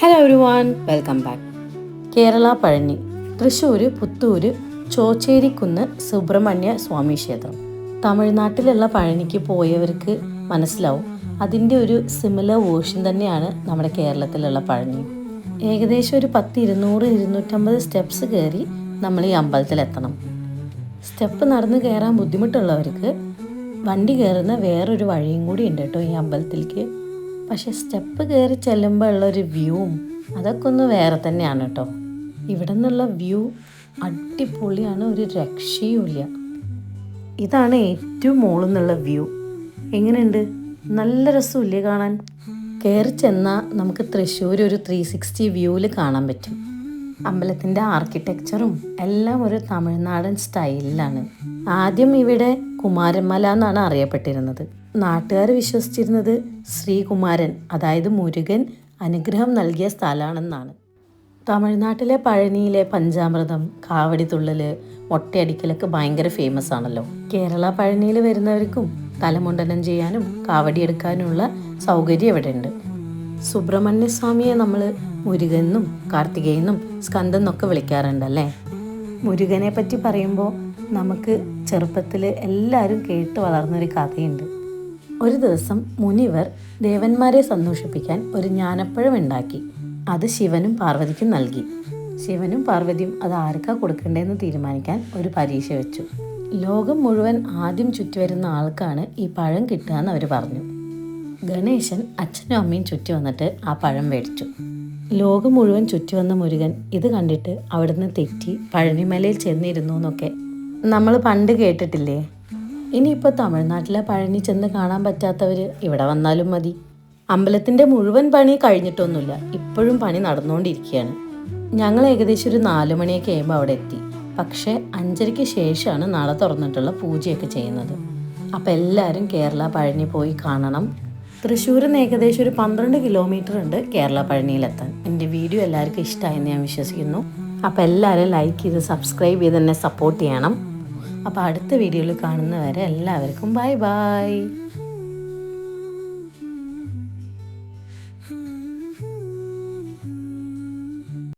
Hello everyone welcome back Kerala Palani Thrissur Puthur Chocherikkunnu Subrahmanya Swami ക്ഷേത്രം. തമിഴ്നാട്ടിലുള്ള പഴനിക്ക് പോയവർക്ക് മനസ്സിലാവും അതിന്റെ ഒരു സിമിലർ വേർഷൻ തന്നെയാണ് നമ്മുടെ കേരളത്തിലുള്ള പഴനി. ഏകദേശം ഒരു പത്ത് ഇരുന്നൂറ് ഇരുന്നൂറ്റമ്പത് സ്റ്റെപ്സ് കയറി നമ്മൾ ഈ അമ്പലത്തിലെത്തണം സ്റ്റെപ്പ് നടന്ന് കയറാൻ ബുദ്ധിമുട്ടുള്ളവർക്ക് വണ്ടി കയറുന്ന വേറൊരു വഴിയും കൂടി ഉണ്ട് കേട്ടോ ഈ അമ്പലത്തിലേക്ക്. പക്ഷെ സ്റ്റെപ്പ് കയറി ചെല്ലുമ്പോൾ ഉള്ളൊരു വ്യൂവും അതൊക്കെ ഒന്ന് വേറെ തന്നെയാണ് കേട്ടോ. ഇവിടെ നിന്നുള്ള വ്യൂ അടിപൊളിയാണ് ഒരു രക്ഷയുമില്ല ഇതാണ് ഏറ്റവും മുകളിൽ നിന്നുള്ള വ്യൂ. എങ്ങനെയുണ്ട്? നല്ല രസമില്ലേ കാണാൻ? കയറി ചെന്നാൽ നമുക്ക് തൃശ്ശൂർ ഒരു ത്രീ സിക്സ്റ്റി വ്യൂവിൽ കാണാൻ പറ്റും. അമ്പലത്തിന്റെ ആർക്കിടെക്ചറും എല്ലാം ഒരു തമിഴ്നാടൻ സ്റ്റൈലിലാണ്. ആദ്യം ഇവിടെ കുമാരമല എന്നാണ് അറിയപ്പെട്ടിരുന്നത്. നാട്ടുകാർ വിശ്വസിച്ചിരുന്നത് ശ്രീകുമാരൻ അതായത് മുരുകൻ അനുഗ്രഹം നൽകിയ സ്ഥലമാണെന്നാണ്. തമിഴ്നാട്ടിലെ പഴനിയിലെ പഞ്ചാമൃതം കാവടി തുള്ളൽ മൊട്ടയടിക്കലൊക്കെ ഭയങ്കര ഫേമസ് ആണല്ലോ. കേരള പഴനിയിൽ വരുന്നവർക്കും തലമുണ്ടനം ചെയ്യാനും കാവടി എടുക്കാനുമുള്ള സൗകര്യം ഇവിടെ ഉണ്ട് സുബ്രഹ്മണ്യ സ്വാമിയെ നമ്മൾ മുരുകനെന്നും കാർത്തികേയെന്നും സ്കന്ദൻ എന്നൊക്കെ വിളിക്കാറുണ്ടല്ലേ? മുരുകനെ പറ്റി പറയുമ്പോൾ നമുക്ക് ചെറുപ്പത്തിൽ എല്ലാവരും കേട്ട് വളർന്നൊരു കഥയുണ്ട്. ഒരു ദിവസം മുനിവർ ദേവന്മാരെ സന്തോഷിപ്പിക്കാൻ ഒരു ജ്ഞാനപ്പഴം ഉണ്ടാക്കി. അത് ശിവനും പാർവതിക്കും നൽകി. ശിവനും പാർവതിയും അത് ആർക്കാ കൊടുക്കേണ്ടതെന്ന് തീരുമാനിക്കാൻ ഒരു പരീക്ഷ വെച്ചു. ലോകം മുഴുവൻ ആദ്യം ചുറ്റിവരുന്ന ആൾക്കാണ് ഈ പഴം കിട്ടുക എന്ന് അവർ പറഞ്ഞു. ഗണേശൻ അച്ഛനും അമ്മയും ചുറ്റി വന്നിട്ട് ആ പഴം മേടിച്ചു. ലോകം മുഴുവൻ ചുറ്റി വന്ന മുരുകൻ ഇത് കണ്ടിട്ട് അവിടുന്ന് തെറ്റി പഴനിമലയിൽ ചെന്നിരുന്നു എന്നൊക്കെ. നമ്മൾ പണ്ട് കേട്ടിട്ടില്ലേ? ഇനിയിപ്പോൾ തമിഴ്നാട്ടിലെ പഴനി ചെന്ന് കാണാൻ പറ്റാത്തവർ ഇവിടെ വന്നാലും മതി. അമ്പലത്തിന്റെ മുഴുവൻ പണി കഴിഞ്ഞിട്ടൊന്നുമില്ല. ഇപ്പോഴും പണി നടന്നുകൊണ്ടിരിക്കുകയാണ്. ഞങ്ങൾ ഏകദേശം ഒരു നാല് മണിയൊക്കെ ആകുമ്പോൾ അവിടെ എത്തി. പക്ഷേ അഞ്ചരയ്ക്ക് ശേഷമാണ് നാളെ തുറന്നിട്ടുള്ള പൂജയൊക്കെ ചെയ്യുന്നത്. അപ്പോൾ എല്ലാവരും കേരള പഴനി പോയി കാണണം. തൃശ്ശൂരിൽ നിന്ന് ഏകദേശം ഒരു പന്ത്രണ്ട് കിലോമീറ്റർ ഉണ്ട് കേരള പഴനിയിലെത്താൻ. എന്റെ വീഡിയോ എല്ലാവർക്കും ഇഷ്ടമായെന്ന് ഞാൻ വിശ്വസിക്കുന്നു. അപ്പോൾ എല്ലാവരും ലൈക്ക് ചെയ്ത് സബ്സ്ക്രൈബ് ചെയ്ത് എന്നെ സപ്പോർട്ട് ചെയ്യണം. അപ്പോൾ അടുത്ത വീഡിയോയിൽ കാണുന്നവരെ എല്ലാവർക്കും ബൈ ബൈ.